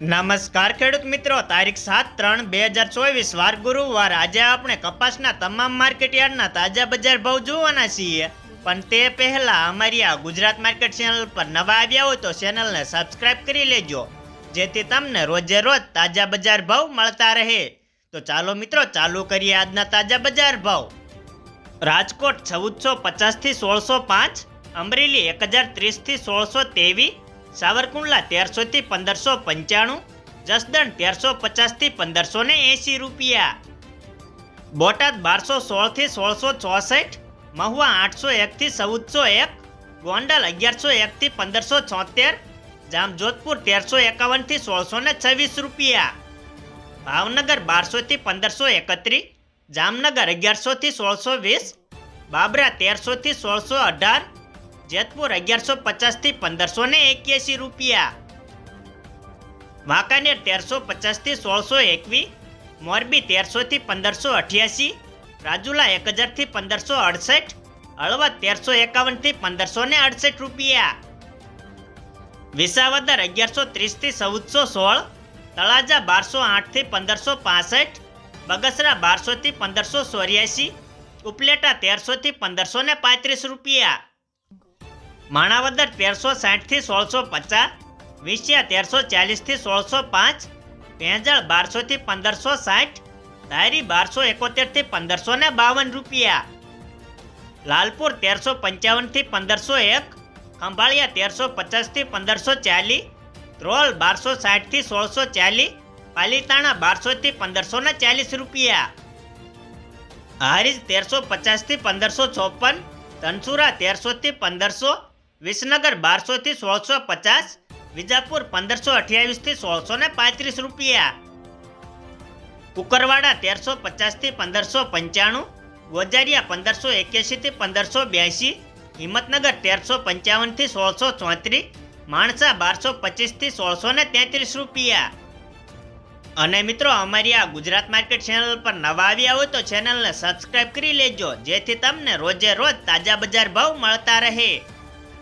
નમસ્કાર ખેડૂત મિત્રો, તારીખ સાત ત્રણ બે હજાર ચોવીસ, વાર ગુરુવાર. આજે આપણે કપાસના તમામ માર્કેટ યાર્ડના તાજા બજાર ભાવ જોવાના છીએ. પણ તે પહેલા અમારી આ ગુજરાત માર્કેટ ચેનલ પર નવા આવ્યા હોય તો ચેનલને સબસ્ક્રાઇબ કરી લેજો, જેથી તમને રોજે રોજ તાજા બજાર ભાવ મળતા રહે. તો ચાલો મિત્રો, ચાલુ કરીએ આજના તાજા બજાર ભાવ. રાજકોટ ચૌદસો પચાસથી સોળસો પાંચ, અમરેલી એક હજાર ત્રીસથી સોળસો ત્રેવીસ સાવરકુંડલા તેરસોથી પંદરસો પંચાણું, જસદણ તેરસો પચાસથી પંદરસો ને એંસી રૂપિયા. બોટાદ બારસો સોળથી સોળસો ચોસઠ, મહુવા આઠસો એકથી ચૌદસો એક, ગોંડલ અગિયારસો એકથી પંદરસો છોતેર, જામજોધપુર તેરસો એકાવનથી સોળસો ને છવ્વીસ રૂપિયા. ભાવનગર બારસોથી પંદરસો એકત્રીસ, જામનગર અગિયારસોથી સોળસો વીસ, બાબરા તેરસોથી સોળસો અઢાર જેતપુર અગિયારસો પચાસથી પંદરસો ને એક્યાસી રૂપિયા. વાંકાનેર તેરસો પચાસથી સોળસો એકવીસ. મોરબી તેરસોથી પંદરસો અઠ્યાસી. રાજુલા એક હજારથી પંદરસો અડસઠ. હળવદ તેરસો એકાવનથી પંદરસો ને અડસઠ રૂપિયા. વિસાવદર અગિયારસો ત્રીસથી ચૌદસો સોળ. તળાજા બારસો આઠથી પંદરસો પાસઠ. બગસરા બારસોથી પંદરસો ચોર્યાસી. ઉપલેટા તેરસોથી પંદરસો ને પાંત્રીસ રૂપિયા. માણાવદર તેરસો સાઠથી સોળસો પચાસ વિશિયા તેરસો ચાલીસથી સોળસો પાંચ પેંજળ બારસોથી પંદરસો સાઠ તારી બારસો એકોતેરથી પંદરસો ને બાવન રૂપિયા. લાલપુર તેરસો પંચાવનથી પંદરસો એક, ખંભાળિયા તેરસો પચાસથી પંદરસો ચાલીસ ત્રોલ બારસો સાઠથી સોળસો ચાલીસ, પાલીતાણા બારસોથી પંદરસો ને ચાલીસ રૂપિયા. હારીજ તેરસો પચાસથી પંદરસો ચોપન, ધનસુરા તેરસોથી પંદરસો વિસનગર બારસોથી સોળસો પચાસ, વિજાપુર પંદરસો અઠ્યાવીસથી સોળસો ને પાંત્રીસ રૂપિયા. કુકરવાડા તેરસો પચાસથી પંદરસો પંચાણું, ગોજારિયા પંદરસો એક્યાસીથી પંદરસો બ્યાસી, હિંમતનગર તેરસો પંચાવનથી સોળસો ચોત્રીસ, માણસા બારસો પચીસથી સોળસો ને તેત્રીસ રૂપિયા. અને મિત્રો, અમારી આ ગુજરાત માર્કેટ ચેનલ પર નવા આવ્યા હોય તો ચેનલને સબસ્ક્રાઇબ કરી લેજો, જેથી તમને રોજે રોજ તાજા બજાર ભાવ મળતા રહે.